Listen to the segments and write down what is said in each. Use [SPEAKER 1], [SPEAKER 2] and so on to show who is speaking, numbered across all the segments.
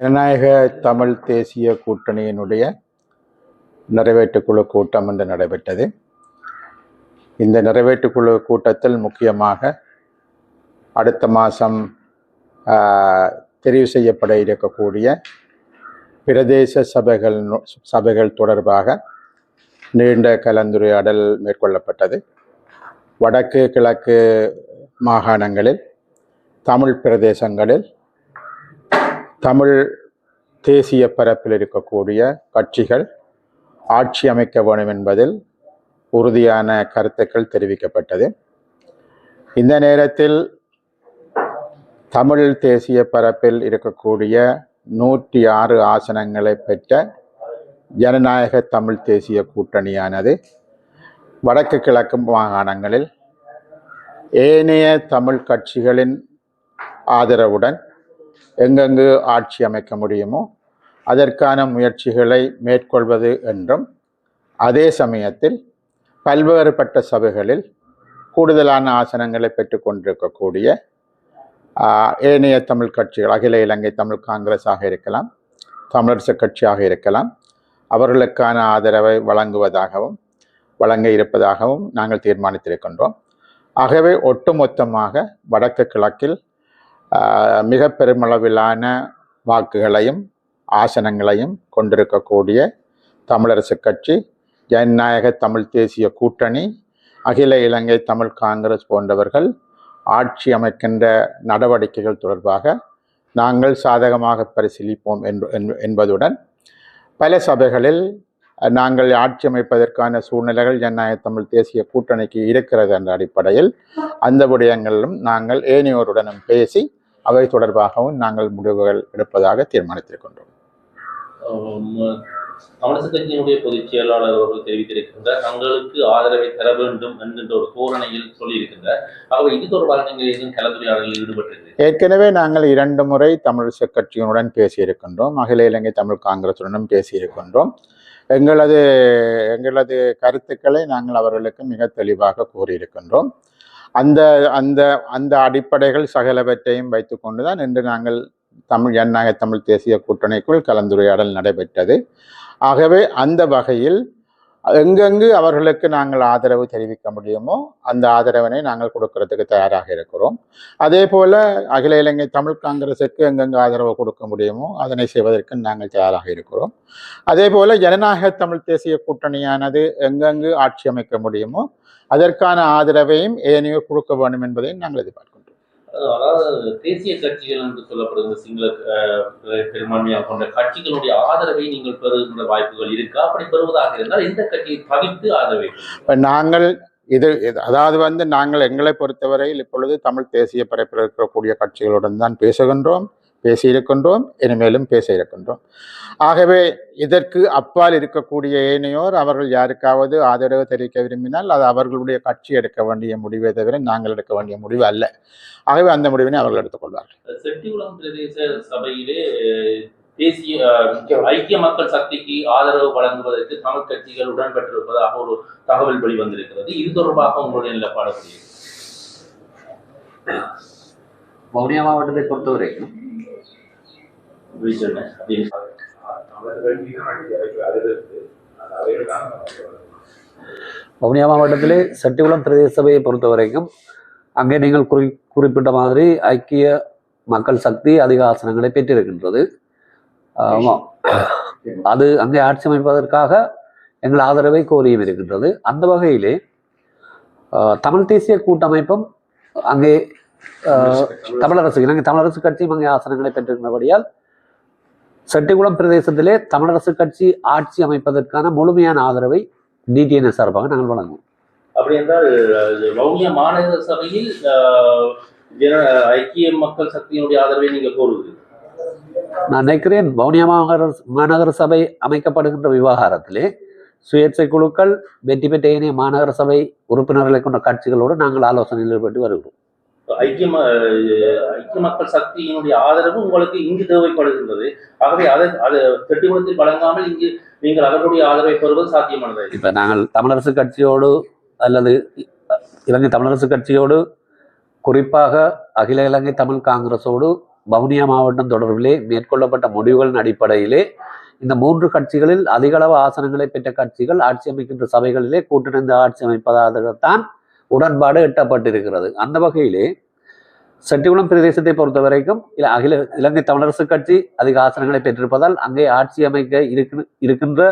[SPEAKER 1] ஜனநாயக தமிழ் தேசிய கூட்டணியினுடைய நிறைவேற்றுக்குழு கூட்டம் இன்று நடைபெற்றது. இந்த நிறைவேற்றுக்குழு கூட்டத்தில் முக்கியமாக அடுத்த மாதம் தெரிவு செய்யப்பட இருக்கக்கூடிய பிரதேச சபைகள் சபைகள் தொடர்பாக நீண்ட கலந்துரையாடல் மேற்கொள்ளப்பட்டது. வடக்கு கிழக்கு மாகாணங்களில் தமிழ் பிரதேசங்களில் தமிழ் தேசிய பரப்பில் இருக்கக்கூடிய கட்சிகள் ஆட்சி அமைக்க வேண்டும் என்பதில் உறுதியான கருத்துக்கள் தெரிவிக்கப்பட்டது. இந்த நேரத்தில் தமிழ் தேசிய பரப்பில் இருக்கக்கூடிய நூற்றி ஆறு ஆசனங்களை பெற்ற ஜனநாயக தமிழ் தேசிய கூட்டணியானது வடக்கு கிழக்கு மாகாணங்களில் ஏனைய தமிழ் கட்சிகளின் ஆதரவுடன் எங்கெங்கு ஆட்சி அமைக்க முடியுமோ அதற்கான முயற்சிகளை மேற்கொள்வது என்றும் அதே சமயத்தில் பல்வேறுபட்ட சபைகளில் கூடுதலான ஆசனங்களை பெற்றுக்கொண்டிருக்கக்கூடிய ஏனைய தமிழ் கட்சிகள் அகில இலங்கை தமிழ் காங்கிரஸாக இருக்கலாம் தமிழரசு கட்சியாக இருக்கலாம் அவர்களுக்கான ஆதரவை வழங்குவதாகவும் வழங்க இருப்பதாகவும் நாங்கள் தீர்மானித்திருக்கின்றோம். ஆகவே ஒட்டுமொத்தமாக வடக்கு கிழக்கில் மிக பெருமளவிலான வாக்குகளையும் ஆசனங்களையும் கொண்டிருக்கக்கூடிய தமிழரசு கட்சி ஜனநாயக தமிழ் தேசிய கூட்டணி அகில இலங்கை தமிழ் காங்கிரஸ் போன்றவர்கள் ஆட்சி அமைக்கின்ற நடவடிக்கைகள் தொடர்பாக நாங்கள் சாதகமாக பரிசீலிப்போம் என்பதுடன் பல சபைகளில் நாங்கள் ஆட்சி அமைப்பதற்கான சூழ்நிலைகள் ஜனநாயக தமிழ் தேசிய கூட்டணிக்கு இருக்கிறது என்ற அடிப்படையில் அந்த விடயங்களிலும் நாங்கள் ஏனையோருடனும் பேசி அவை தொடர்பாகவும் நாங்கள் முடிவுகள் எடுப்பதாக தீர்மானித்திருக்கின்றோம்
[SPEAKER 2] தமிழக கட்சியினுடைய பொதுச் செயலாளர் அவர்கள் தெரிவித்திருக்கின்றார் தங்களுக்கு ஆதரவை தர வேண்டும் என்கின்ற ஒரு தோரணையில் சொல்லியிருக்கின்றார் ஆகவே இது தொடர்பாக நீங்கள் எதுவும் கலந்துரையாடலில் ஈடுபட்டிருக்கிறீர்கள்?
[SPEAKER 1] ஏற்கனவே நாங்கள் இரண்டு முறை தமிழிசை கட்சியினுடன் பேசியிருக்கின்றோம் அகில இலங்கை தமிழ் காங்கிரசுடனும் பேசியிருக்கின்றோம். எங்களது எங்களது கருத்துக்களை நாங்கள் அவர்களுக்கு மிக தெளிவாக கூறியிருக்கின்றோம். அந்த அந்த அந்த அடிப்படைகள் சகலவற்றையும் வைத்துக்கொண்டு தான் இன்று நாங்கள் தமிழ் ஜனநாயக தமிழ் தேசிய கூட்டணிக்குள் கலந்துரையாடல் நடைபெற்றது. ஆகவே அந்த வகையில் எங்கெங்கு அவர்களுக்கு நாங்கள் ஆதரவு தெரிவிக்க முடியுமோ அந்த ஆதரவினை நாங்கள் கொடுக்கறதுக்கு தயாராக இருக்கிறோம். அதே போல அகில இலங்கை தமிழ் காங்கிரசுக்கு எங்கெங்கு ஆதரவு கொடுக்க முடியுமோ அதனை செய்வதற்கு நாங்கள் தயாராக இருக்கிறோம். அதே போல ஜனநாயக தமிழ் தேசிய கூட்டணியானது எங்கெங்கு ஆட்சி அமைக்க முடியுமோ அதற்கான ஆதரவையும் ஏனையோ கொடுக்க வேண்டும் என்பதையும் நாங்கள் எதிர்பார்க்கிறோம்.
[SPEAKER 2] அதாவது தேசிய கட்சிகள் என்று சொல்லப்படுகிற சிங்கள பெரும்பான்மையாக கொண்ட கட்சிகளுடைய ஆதரவை நீங்கள் பெறுகின்ற வாய்ப்புகள் இருக்கா. அப்படி பெறுவதாக இருந்தால் எந்த கட்சியை தவிர்த்து ஆதரவை
[SPEAKER 1] இப்போ நாங்கள் இது- அதாவது வந்து நாங்கள் எங்களை பொறுத்தவரையில் இப்பொழுது தமிழ் தேசிய பரப்பில் இருக்கக்கூடிய கட்சிகளுடன் தான் பேசுகின்றோம். பேசியிருக்கின்றோம் இனிமேலும் பேச இருக்கின்றோம். ஆகவே இதற்கு அப்பால் இருக்கக்கூடிய ஏனையோர் அவர்கள் யாருக்காவது ஆதரவு தெரிவிக்க விரும்பினால் அது அவர்களுடைய கட்சி எடுக்க வேண்டிய முடிவை தவிர நாங்கள் எடுக்க வேண்டிய முடிவு அல்ல. ஆகவே அந்த முடிவினை அவர்கள் எடுத்துக்கொள்வார்கள்
[SPEAKER 2] செட்டிகுளம் பிரதேச சபையிலே தேசிய ஐக்கிய மக்கள் சக்திக்கு ஆதரவு வழங்குவதற்கு தமிழ் கட்சிகள் உடன்பட்டிருப்பதாக ஒரு தகவல் வெளிவந்திருக்கிறது இது தொடர்பாக உங்களுடைய நிலப்பாடு?
[SPEAKER 3] வவுனியா மாவட்டத்தை பொறுத்தவரைக்கும் வவுனியா மாவட்டத்திலே சட்டிகுளம் பிரதேச சபையை பொறுத்தவரைக்கும் அங்கே நீங்கள் குறி குறிப்பிட்ட மாதிரி ஐக்கிய மக்கள் சக்தி அதிக ஆசனங்களை பெற்றிருக்கின்றது. ஆமாம் அது அங்கே ஆட்சி அமைப்பதற்காக எங்கள் ஆதரவை கோரியும் இருக்கின்றது. அந்த வகையிலே ஆஹ், தமிழ் தேசிய கூட்டமைப்பும் அங்கே ஆஹ், தமிழரசு இலங்கை தமிழரசு கட்சியும் அங்கே ஆசனங்களை பெற்றிருக்கிறபடியால் செட்டிகுளம் பிரதேசத்திலே தமிழரசு கட்சி ஆட்சி அமைப்பதற்கான முழுமையான ஆதரவை டிடிஎன்எஸ் சார்பாக நாங்கள் வழங்குவோம்.
[SPEAKER 2] அப்படி என்றால் வவுனியா மாநகர சபையில் ஐக்கிய மக்கள் சக்தியினுடைய ஆதரவை நீங்க கோருவது
[SPEAKER 3] நான் நினைக்கிறேன் வவுனியா மாநகர மாநகர சபை அமைக்கப்படுகின்ற விவகாரத்திலே சுயேட்சை குழுக்கள் வெற்றி பெற்ற ஏனைய மாநகர சபை உறுப்பினர்களை கொண்ட கட்சிகளோடு நாங்கள் ஆலோசனையில் ஈடுபட்டு வருகிறோம்.
[SPEAKER 2] ஐக்கிய ம- ஐக்கிய மக்கள் சக்தியினுடைய ஆதரவு உங்களுக்கு இங்கு தேவைப்படுகின்றது. ஆகவே அதை அது செட்டிகுளத்தில் வழங்காமல் இங்கு நீங்கள் அவர்களுடைய ஆதரவை பெறுவது சாத்தியமானது.
[SPEAKER 3] இப்போ நாங்கள் தமிழரசு கட்சியோடு அல்லது இலங்கை தமிழரசு கட்சியோடு குறிப்பாக அகில இலங்கை தமிழ் காங்கிரஸோடு வவுனியா மாவட்டம் தொடர்பிலே மேற்கொள்ளப்பட்ட முடிவுகளின் அடிப்படையிலே இந்த மூன்று கட்சிகளில் அதிகளவு ஆசனங்களை பெற்ற கட்சிகள் ஆட்சி அமைக்கின்ற சபைகளிலே கூட்டிணைந்து ஆட்சி அமைப்பதாகத்தான் உடன்பாடு எட்டப்பட்டிருக்கிறது. அந்த வகையிலே செட்டிகுளம் பிரதேசத்தை பொறுத்த வரைக்கும் அகில இலங்கை தமிழரசு கட்சி அதிக ஆசனங்களை பெற்றிருப்பதால் அங்கே ஆட்சி அமைக்க இருக்கு இருக்கின்ற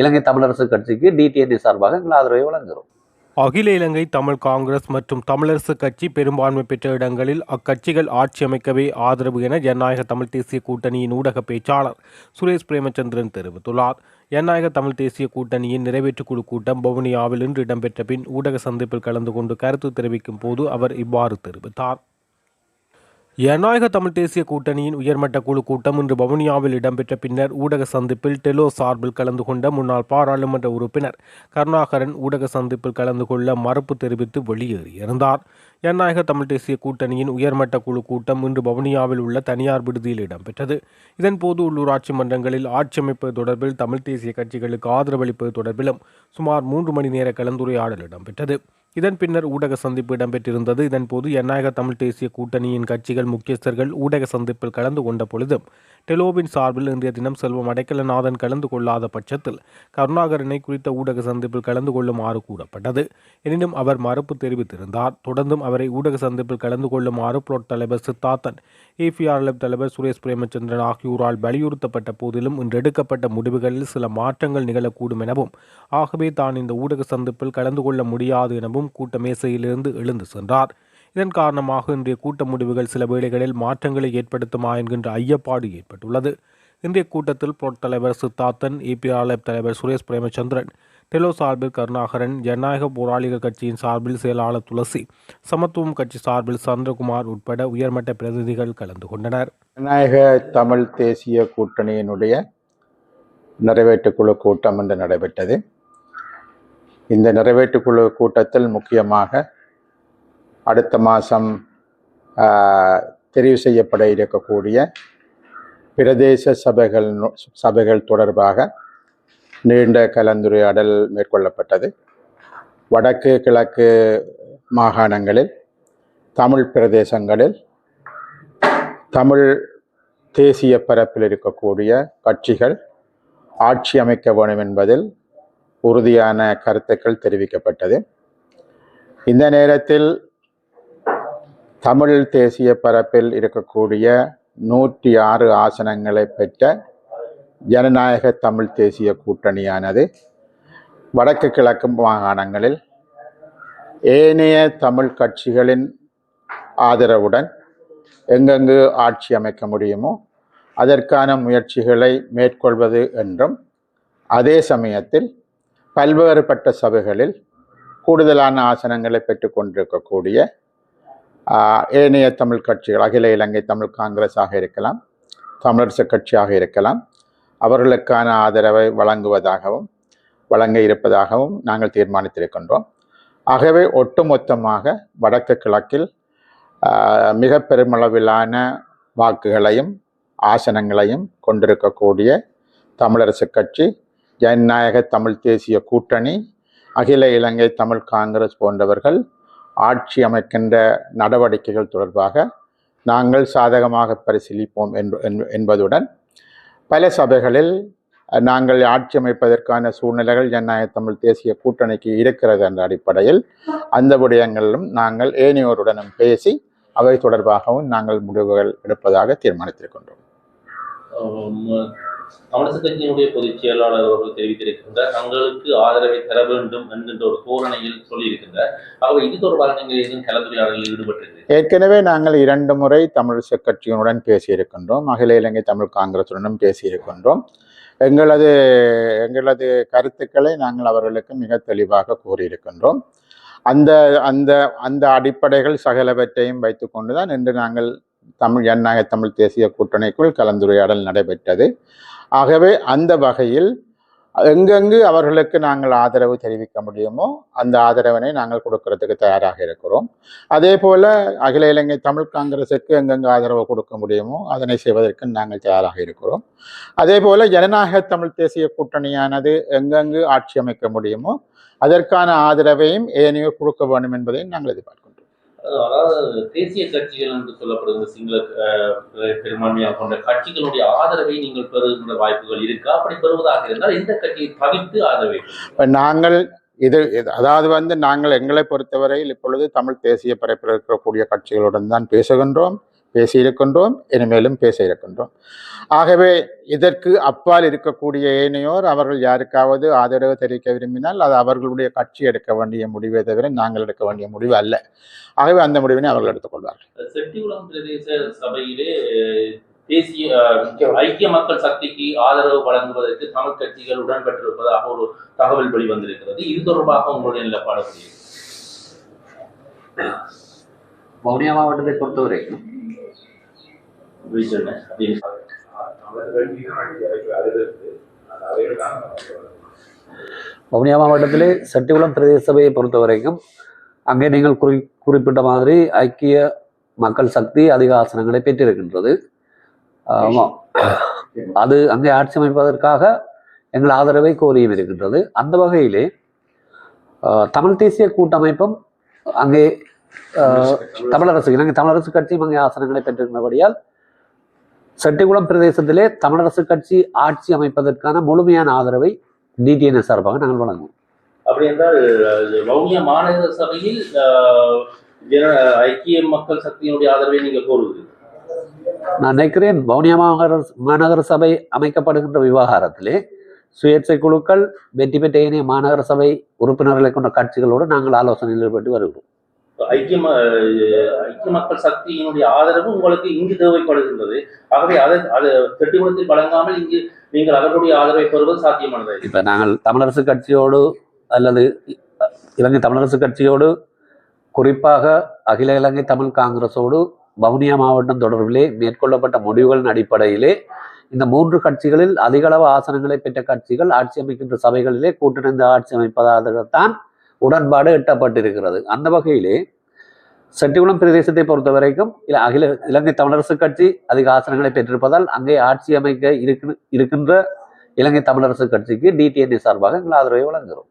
[SPEAKER 3] இலங்கை தமிழரசு கட்சிக்கு டிடிஎன்ஏ சார்பாக எங்கள் ஆதரவை வழங்குகிறோம்.
[SPEAKER 4] அகில இலங்கை தமிழ் காங்கிரஸ் மற்றும் தமிழரசு கட்சி பெரும்பான்மை பெற்ற இடங்களில் அக்கட்சிகள் ஆட்சி அமைக்கவே ஆதரவு என ஜனநாயக தமிழ் தேசிய கூட்டணியின் ஊடக பேச்சாளர் சுரேஷ் பிரேமச்சந்திரன் தெரிவித்துள்ளார். ஜனநாயக தமிழ் தேசிய கூட்டணியின் நிறைவேற்றுக் குழு கூட்டம் பவுனியாவில் இன்று இடம்பெற்ற பின் ஊடக சந்திப்பில் கலந்து கொண்டு கருத்து தெரிவிக்கும் போது அவர் இவ்வாறு தெரிவித்தார். ஜனநாயக தமிழ் தேசிய கூட்டணியின் உயர்மட்ட குழு கூட்டம் இன்று வவுனியாவில் இடம்பெற்ற பின்னர் ஊடக சந்திப்பில் டெலோ சார்பில் கலந்து கொண்ட முன்னாள் பாராளுமன்ற உறுப்பினர் கருணாகரன் ஊடக சந்திப்பில் கலந்து கொள்ள மறுப்பு தெரிவித்து வெளியேறியிருந்தார். ஜனநாயக தமிழ் தேசிய கூட்டணியின் உயர்மட்ட குழு கூட்டம் இன்று வவுனியாவில் உள்ள தனியார் விடுதியில் இடம்பெற்றது. இதன்போது உள்ளூராட்சி மன்றங்களில் ஆட்சி அமைப்பது தொடர்பில் தமிழ் தேசிய கட்சிகளுக்கு ஆதரவளிப்பது தொடர்பிலும் சுமார் மூன்று மணி நேர கலந்துரையாடல் இடம்பெற்றது. இதன் பின்னர் ஊடக சந்திப்பு இடம்பெற்றிருந்தது. இதன்போது ஜனநாயக தமிழ் தேசிய கூட்டணியின் கட்சிகள் முக்கியஸ்தர்கள் ஊடக சந்திப்பில் கலந்து கொண்ட பொழுதும் டெலோவின் சார்பில் இன்றைய தினம் செல்வம் அடைக்கலநாதன் கலந்து கொள்ளாத பட்சத்தில் கருணாகரனை குறித்த ஊடக சந்திப்பில் கலந்து கொள்ளுமாறு கூறப்பட்டது. எனினும் அவர் மறுப்பு தெரிவித்திருந்தார். தொடர்ந்தும் அவரை ஊடக சந்திப்பில் கலந்து கொள்ளுமாறு புளொட் தலைவர் சித்தார்த்தன் ஏபிஆர்எல்எஃப் தலைவர் சுரேஷ் பிரேமச்சந்திரன் ஆகியோரால் வலியுறுத்தப்பட்ட போதிலும் இன்று எடுக்கப்பட்ட முடிவுகளில் சில மாற்றங்கள் நிகழக்கூடும் எனவும் ஆகவே தான் இந்த ஊடக சந்திப்பில் கலந்து கொள்ள முடியாது எனவும் கூட்ட மேசையிலிருந்து எழுந்து சென்றார். இதன் காரணமாக இன்றைய கூட்ட முடிவுகள் சில வேளைகளில் மாற்றங்களை ஏற்படுத்துமா என்கின்ற ஐயப்பாடு ஏற்பட்டுள்ளது. இன்றைய கூட்டத்தில் புரட் தலைவர் சித்தார்த்தன் ஏபிஆர்எஃப் தலைவர் சுரேஷ் பிரேமச்சந்திரன் டெலோ சார்பில் கருணாகரன் ஜனநாயக போராளிகள் கட்சியின் சார்பில் செயலாளர் துளசி சமத்துவம் கட்சி சார்பில் சந்திரகுமார் உட்பட உயர்மட்ட பிரதிநிதிகள் கலந்து கொண்டனர்.
[SPEAKER 1] ஜனநாயக தமிழ் தேசிய கூட்டணியினுடைய நிறைவேற்றுக்குழு கூட்டம் இன்று நடைபெற்றது. இந்த நிறைவேற்றுக்குழு கூட்டத்தில் முக்கியமாக அடுத்த மாதம் தெரிவு செய்யப்பட இருக்கக்கூடிய பிரதேச சபைகள் சபைகள் தொடர்பாக நீண்ட கலந்துரையாடல் மேற்கொள்ளப்பட்டது. வடக்கு கிழக்கு மாகாணங்களில் தமிழ் பிரதேசங்களில் தமிழ் தேசிய பரப்பில் இருக்கக்கூடிய கட்சிகள் ஆட்சி அமைக்க வேண்டும் என்பதில் உறுதியான கருத்துக்கள் தெரிவிக்கப்பட்டது. இந்த நேரத்தில் தமிழ் தேசிய பரப்பில் இருக்கக்கூடிய நூற்றி ஆறு ஆசனங்களை பெற்ற ஜனநாயக தமிழ் தேசிய கூட்டணியானது வடக்கு கிழக்கு மாகாணங்களில் ஏனைய தமிழ் கட்சிகளின் ஆதரவுடன் எங்கெங்கு ஆட்சி அமைக்க முடியுமோ அதற்கான முயற்சிகளை மேற்கொள்வது என்றும் அதே சமயத்தில் பல்வேறுபட்ட சபைகளில் கூடுதலான ஆசனங்களை பெற்றுக்கொண்டிருக்கக்கூடிய ஏனைய தமிழ் கட்சிகள் அகில இலங்கை தமிழ் காங்கிரஸாக இருக்கலாம் தமிழரசு கட்சியாக இருக்கலாம் அவர்களுக்கான ஆதரவை வழங்குவதாகவும் வழங்க இருப்பதாகவும் நாங்கள் தீர்மானித்திருக்கின்றோம். ஆகவே ஒட்டுமொத்தமாக வடக்கு கிழக்கில் மிக பெருமளவிலான வாக்குகளையும் ஆசனங்களையும் கொண்டிருக்கக்கூடிய தமிழரசு கட்சி ஜனநாயக தமிழ் தேசிய கூட்டணி அகில இலங்கை தமிழ் காங்கிரஸ் போன்றவர்கள் ஆட்சி அமைக்கின்ற நடவடிக்கைகள் தொடர்பாக நாங்கள் சாதகமாக பரிசீலிப்போம் என்பதுடன் பல சபைகளில் நாங்கள் ஆட்சி அமைப்பதற்கான சூழ்நிலைகள் ஜனநாயக தமிழ் தேசிய கூட்டணிக்கு இருக்கிறது என்ற அடிப்படையில் அந்த விடயங்களிலும் நாங்கள் ஏனையோருடனும் பேசி அவை தொடர்பாகவும் நாங்கள் முடிவுகள் எடுப்பதாக தீர்மானித்திருக்கின்றோம்
[SPEAKER 2] ஆம், கட்சியினுடைய பொதுச் செயலாளர் அவர்கள் தெரிவித்திருக்கின்றார் தங்களுக்கு ஆதரவை தர வேண்டும் என்கின்ற ஒரு தோரணையில் சொல்லியிருக்கின்றார் ஆகவே இது தொடர்பாக நீங்கள் எதுவும் கலந்துரையாடலில் ஈடுபட்டிருக்கிறீர்கள்?
[SPEAKER 1] ஏற்கனவே நாங்கள் இரண்டு முறை தமிழிசை கட்சியினுடன் பேசியிருக்கின்றோம். அகில இலங்கை தமிழ் காங்கிரசுடனும் பேசியிருக்கின்றோம். எங்களது எங்களது கருத்துக்களை நாங்கள் அவர்களுக்கு மிக தெளிவாக கூறியிருக்கின்றோம். அந்த அந்த அந்த அடிப்படைகள் சகலவற்றையும் வைத்துக்கொண்டு தான் இன்று நாங்கள் தமிழ் ஜனநாயக தமிழ் தேசிய கூட்டணிக்குள் கலந்துரையாடல் நடைபெற்றது. ஆகவே அந்த வகையில் எங்கெங்கு அவர்களுக்கு நாங்கள் ஆதரவு தெரிவிக்க முடியுமோ அந்த ஆதரவினை நாங்கள் கொடுக்கறதுக்கு தயாராக இருக்கிறோம். அதே போல அகில இலங்கை தமிழ் காங்கிரசுக்கு எங்கெங்கு ஆதரவு கொடுக்க முடியுமோ அதனை செய்வதற்கு நாங்கள் தயாராக இருக்கிறோம். அதே போல ஜனநாயக தமிழ் தேசிய கூட்டணியானது எங்கெங்கு ஆட்சி அமைக்க முடியுமோ அதற்கான ஆதரவையும் ஏனையோ கொடுக்க வேண்டும் என்பதையும் நாங்கள் எதிர்பார்க்கிறோம்.
[SPEAKER 2] அதாவது தேசிய கட்சிகள் என்று சொல்லப்படுகிற சிங்கள பெரும்பான்மையாக கொண்ட கட்சிகளுடைய ஆதரவை நீங்கள் பெறுகின்ற வாய்ப்புகள் இருக்கா. அப்படி பெறுவதாக இருந்தால் இந்த கட்சியை தவிர்த்து ஆதரவை
[SPEAKER 1] இப்போ நாங்கள் இது- அதாவது வந்து நாங்கள் எங்களை பொறுத்தவரையில் இப்பொழுது தமிழ் தேசிய பரப்பில் இருக்கக்கூடிய கட்சிகளுடன் தான் பேசுகின்றோம். பேசியிருக்கின்றோம் இனிமேலும் பேச இருக்கின்றோம். ஆகவே இதற்கு அப்பால் இருக்கக்கூடிய ஏனையோர் அவர்கள் யாருக்காவது ஆதரவு தெரிவிக்க விரும்பினால் அது அவர்களுடைய கட்சி எடுக்க வேண்டிய முடிவை தவிர நாங்கள் எடுக்க வேண்டிய முடிவு அல்ல. ஆகவே அந்த முடிவினை அவர்கள் எடுத்துக்கொள்வார்கள்
[SPEAKER 2] செட்டிகுளம் பிரதேச சபையிலே தேசிய ஐக்கிய மக்கள் சக்திக்கு ஆதரவு வழங்குவதற்கு தமிழ் கட்சிகள் உடன்பட்டிருப்பதாக ஒரு தகவல் வெளிவந்திருக்கிறது இது தொடர்பாக உங்களுடைய நிலப்பாடு?
[SPEAKER 3] வவுனியா மாவட்டத்தை பொறுத்தவரைக்கும் வவுனியா மாவட்டத்திலே செட்டிகுளம் பிரதேச சபையை பொறுத்தவரைக்கும் அங்கே நீங்கள் குறி குறிப்பிட்ட மாதிரி ஐக்கிய மக்கள் சக்தி அதிக ஆசனங்களை பெற்றிருக்கின்றது. ஆமாம் அது அங்கே ஆட்சி அமைப்பதற்காக எங்கள் ஆதரவை கோரியும் இருக்கின்றது. அந்த வகையிலே ஆஹ், தமிழ் தேசிய கூட்டமைப்பும் அங்கே ஆஹ், தமிழரசு இலங்கை தமிழரசு கட்சியும் அங்கே ஆசனங்களை பெற்றிருக்கிறபடியால் செட்டிகுளம் பிரதேசத்திலே தமிழரசு கட்சி ஆட்சி அமைப்பதற்கான முழுமையான ஆதரவை டிடிஎன்எஸ் சார்பாக நாங்கள் வழங்குவோம்.
[SPEAKER 2] அப்படி என்றால் வவுனியா மாநகர சபையில் ஐக்கிய மக்கள் சக்தியினுடைய ஆதரவை நீங்க கோருவது
[SPEAKER 3] நான் நினைக்கிறேன் வவுனியா மாநகர மாநகர சபை அமைக்கப்படுகின்ற விவகாரத்திலே சுயேட்சை குழுக்கள் வெற்றி பெற்ற ஏனைய மாநகர சபை உறுப்பினர்களை கொண்ட கட்சிகளோடு நாங்கள் ஆலோசனையில் ஈடுபட்டு வருகிறோம்.
[SPEAKER 2] ஐக்கிய ஐக்கிய மக்கள் சக்தியினுடைய ஆதரவு உங்களுக்கு இங்கு தேவைப்படுகின்றது. ஆகவே அதை அது திட்டமிடத்தில் வழங்காமல் இங்கு நீங்கள் அவர்களுடைய ஆதரவை பெறுவது சாத்தியமானது.
[SPEAKER 3] இப்போ நாங்கள் தமிழரசு கட்சியோடு அல்லது இலங்கை தமிழரசு கட்சியோடு குறிப்பாக அகில இலங்கை தமிழ் காங்கிரஸோடு வவுனியா மாவட்டம் தொடர்பிலே மேற்கொள்ளப்பட்ட முடிவுகளின் அடிப்படையிலே இந்த மூன்று கட்சிகளில் அதிகளவு ஆசனங்களை பெற்ற கட்சிகள் ஆட்சி அமைக்கின்ற சபைகளிலே கூட்டிணைந்து ஆட்சி அமைப்பதாகத்தான் உடன்பாடு எட்டப்பட்டிருக்கிறது. அந்த வகையிலே செட்டிகுளம் பிரதேசத்தை பொறுத்த வரைக்கும் இல்ல அகில இலங்கை தமிழரசு கட்சி அதிக ஆசனங்களை பெற்றிருப்பதால் அங்கே ஆட்சி அமைக்க இருக்கு இருக்கின்ற இலங்கை தமிழரசு கட்சிக்கு டிடிஎன்ஏ சார்பாக எங்கள் ஆதரவை வழங்குகிறோம்.